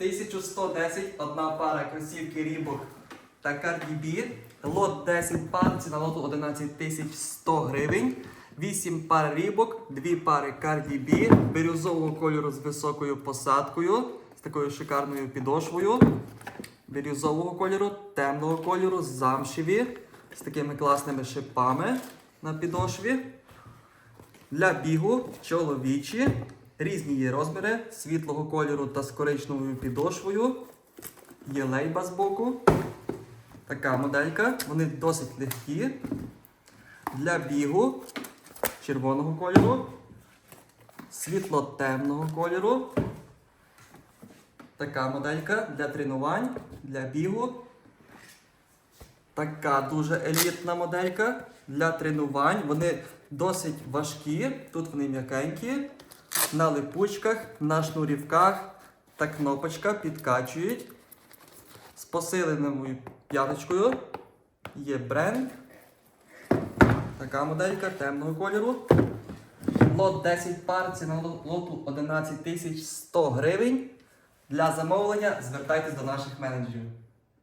1110 одна пара кросівки Reebok та Cardi B. Лот 10 пар, ціна лоту 11100 гривень. 8 пар Reebok, 2 пари Cardi B, бірюзового кольору з високою посадкою, з такою шикарною підошвою. Бірюзового кольору, темного кольору, замшеві, з такими класними шипами на підошві. Для бігу чоловічі. Різні є розміри світлого кольору та з коричневою підошвою. Є лейба з боку. Така моделька. Вони досить легкі. Для бігу червоного кольору. Світло-темного кольору. Така моделька для тренувань, для бігу. Така дуже елітна моделька для тренувань. Вони досить важкі. Тут вони м'якенькі. На липучках, на шнурівках та кнопочка підкачують. З посиленою п'яточкою. Є бренд. Така моделька темного кольору. Лот 10 пар, ціна лоту 11 100 гривень. Для замовлення звертайтесь до наших менеджерів.